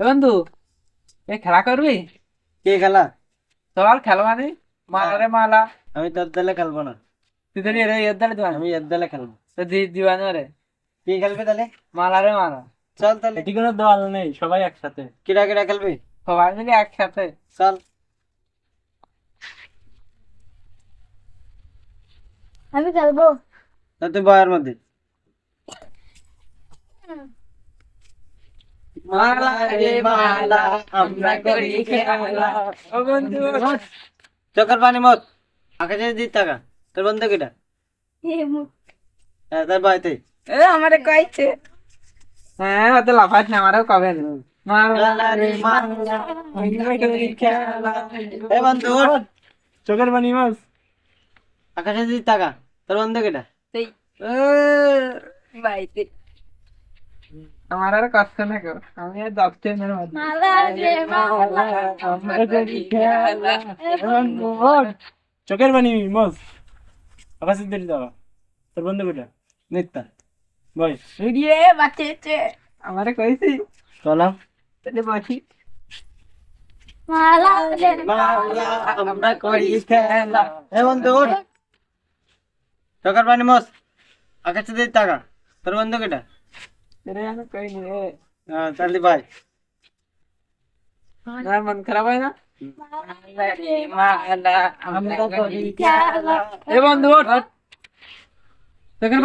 বন্ধু এ খেলা করবি? কে খেলা? চল খেলো মানে? মালা রে মালা। আমি তোর দলে খেলব না। তুই তো এর এর দলে দিবান? আমি এর দলে খেলব। তো দি দিবান রে। কে খেলবে তাহলে? মালা রে মালা। চল তাহলে। এটি কোনো দল নেই সবাই একসাথে। কিরা কিরা খেলবি? সবাই মিলে একসাথে। চল। আমি খেলব। তা তুই বয়ের মধ্যে। মালা রে মালা আমরা করি খেলা। ও বন্ধু চোখের পানি মত। আকাশে দিত টাকা তোর বন্ধু কিটা? হ্যাঁ তার বাড়িতে? এ আমারে কইছে। হ্যাঁ অত লাফাত না আমারও কবে মালা রে মালা আমরা করি খেলা। এ বন্ধু ওঠ। চোখের পানি মাছ আকাশে দিত টাকা তোর বন্ধু কিটা? সেই বাইতে আমার আর কষ্ট না কেউ আমি আর করি খেলা চোখের পানি মাছ আকাশে দিলি দাও তোর বন্ধু কোটা নিত্যা। বই ভিডিও বাঁচেছে আমারে কইছি। চলাম তাহলে বসি মালা। আমরা করি খেলা। এ বন্ধু। চোখের পানি মত আকাশে দিত টাকা তোর বন্ধু কিটা রে আমি কইনি রে হ্যাঁ তাহলে ভাই না মন খারাপ হয় না মালা রে মালা আমরা করি খেলা এ বন্ধু ওঠ চোখের